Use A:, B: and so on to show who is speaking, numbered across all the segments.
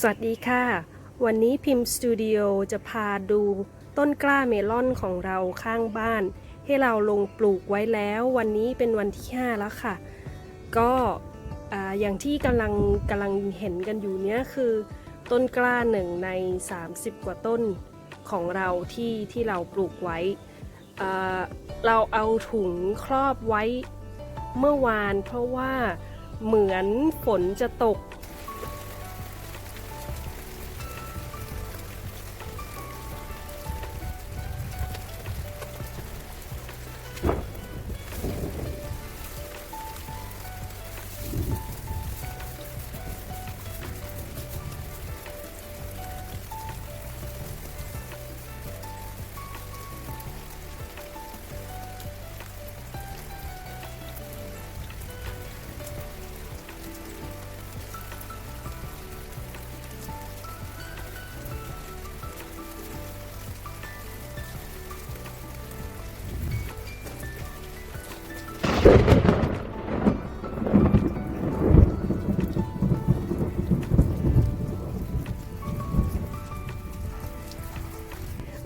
A: สวัสดีค่ะ วันนี้พิมพ์สตูดิโอจะพาดูต้นกล้าเมลอนของเราข้างบ้าน ให้เราลงปลูกไว้แล้ว วันนี้เป็นวันที่ 5 แล้วค่ะ ก็อ่าอย่างที่กำลังกำลังเห็นกันอยู่เนี้ยคือ ต้นกล้าหนึ่งใน 30 กว่าต้นของเราที่ที่เราปลูกไว้ เราเอาถุงครอบไว้เมื่อวาน เพราะว่าเหมือนฝนจะตก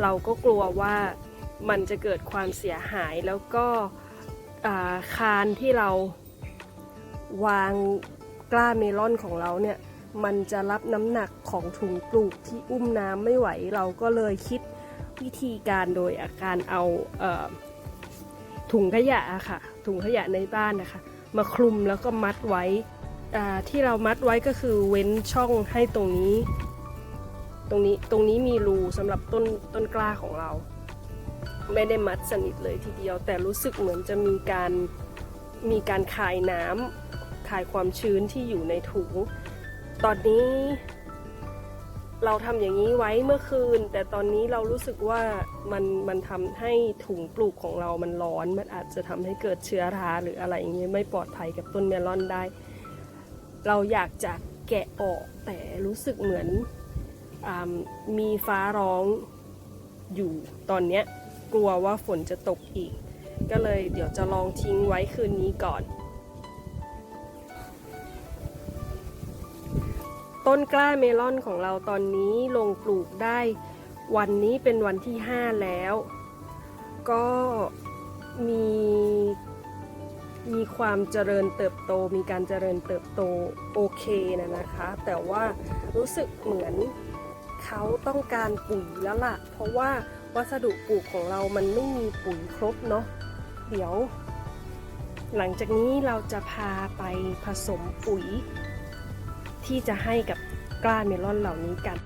A: เราก็กลัวว่ามันจะเกิดความเสียหายแล้วก็คานที่เราวางกล้าเมลอนของเราเนี่ยมันจะรับน้ำหนักของถุงปลูกที่อุ้มน้ำไม่ไหวเราก็เลยคิดวิธีการโดยอาการเอาเออถุงขยะค่ะ ถุงขยะในบ้านนะคะ มาคลุมแล้วก็มัดไว้ที่เรามัดไว้ก็คือเว้นช่องให้ตรงนี้ ตรงนี้ตรงนี้มีรูสำหรับต้นต้นกล้าของเรา ไม่ได้มัดสนิทเลยทีเดียว แต่รู้สึกเหมือนจะมีการมีการคายน้ำคายความชื้นที่อยู่ในถุง ตอนนี้ เราทำอย่างนี้ไว้เมื่อคืน แต่ตอนนี้เรารู้สึกว่ามันมันทำให้ถุงปลูกของเรามันร้อน มันอาจจะทำให้เกิดเชื้อราหรืออะไรอย่างเงี้ยไม่ปลอดภัยกับต้นเมลอนได้ เราอยากจะแกะออกแต่รู้สึกเหมือน มีฟ้าร้องอยู่ตอนเนี้ยกลัวว่าฝนจะตกอีก ก็เลยเดี๋ยวจะลองทิ้งไว้คืนนี้ก่อน ต้นกล้าเมลอนของเราตอนนี้ลงปลูกได้ วันนี้เป็นวันที่ 5 แล้ว ก็มีมีความเจริญเติบโต มีการเจริญเติบโตโอเคนะนะคะ แต่ว่ารู้สึกเหมือน เขาต้องการปุ๋ยแล้วล่ะ เพราะว่าวัสดุปลูกของเรามันไม่มีปุ๋ยครบเนาะเดี๋ยว หลังจากนี้เราจะพาไปผสมปุ๋ย ที่จะให้กับกล้าเมลอนเหล่านี้กัน